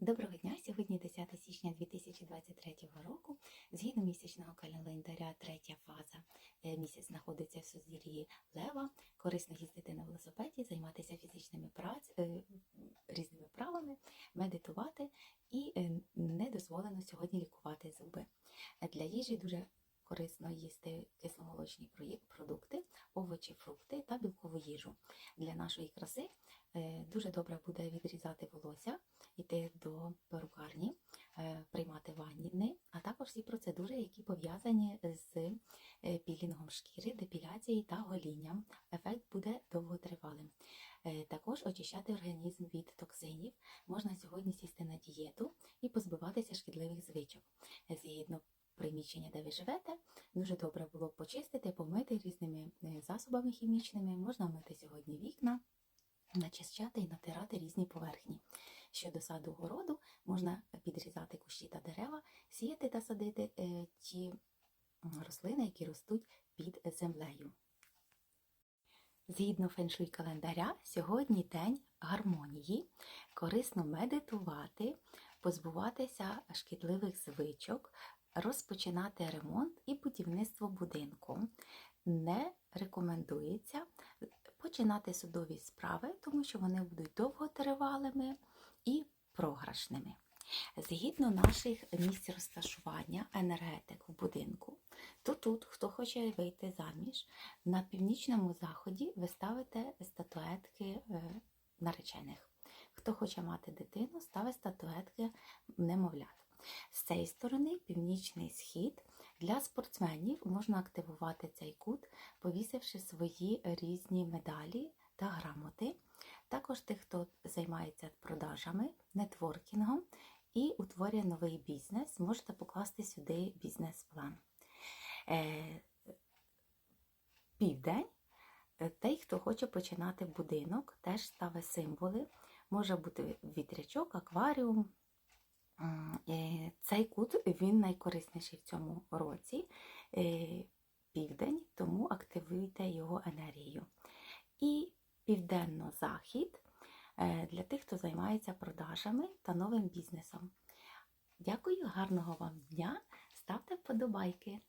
Доброго дня! Сьогодні 10 січня 2023 року. Згідно місячного календаря, третя фаза е, місяць знаходиться в сузір'ї Лева. Корисно їздити на велосипеді, займатися фізичними прац... е, різними правами, медитувати і е, не дозволено сьогодні лікувати зуби. Для їжі дуже корисно їсти кисломолочні продукти, овочі, фрукти та білкову їжу. Для нашої краси дуже добре буде відрізати волосся йти до перукарні, е, приймати ванни, а також всі процедури, які пов'язані з е, пілінгом шкіри, депіляцією та голінням. Ефект буде довготривалим. Е, Також очищати організм від токсинів. Можна сьогодні сісти на дієту і позбиватися шкідливих звичок. Згідно приміщення, де ви живете, дуже добре було б почистити, помити різними засобами хімічними. Можна мити сьогодні вікна, начищати і натирати різні поверхні. Щодо саду городу, можна підрізати кущі та дерева, сіяти та садити е, ті рослини, які ростуть під землею. Згідно феншуй календаря, сьогодні день гармонії, корисно медитувати, позбуватися шкідливих звичок, розпочинати ремонт і будівництво будинку. Не рекомендується починати судові справи, тому що вони будуть довготривалими програшними. Згідно наших місць розташування енергетик в будинку, то тут, хто хоче вийти заміж, на північному заході ви ставите статуетки е, наречених. Хто хоче мати дитину, ставить статуетки немовлят. З цієї сторони, північний схід, для спортсменів можна активувати цей кут, повісивши свої різні медалі та грамоти. Також тих, хто займається продажами, нетворкінгом і утворює новий бізнес, можете покласти сюди бізнес-план. Е, Південь. Е, Той, хто хоче починати будинок, теж ставить символи. Може бути вітрячок, акваріум. Е, Цей кут він найкорисніший в цьому році. Південь, тому активуйте його енергію. Південно-захід е, для тих, хто займається продажами та новим бізнесом. Дякую, гарного вам дня! Ставте вподобайки!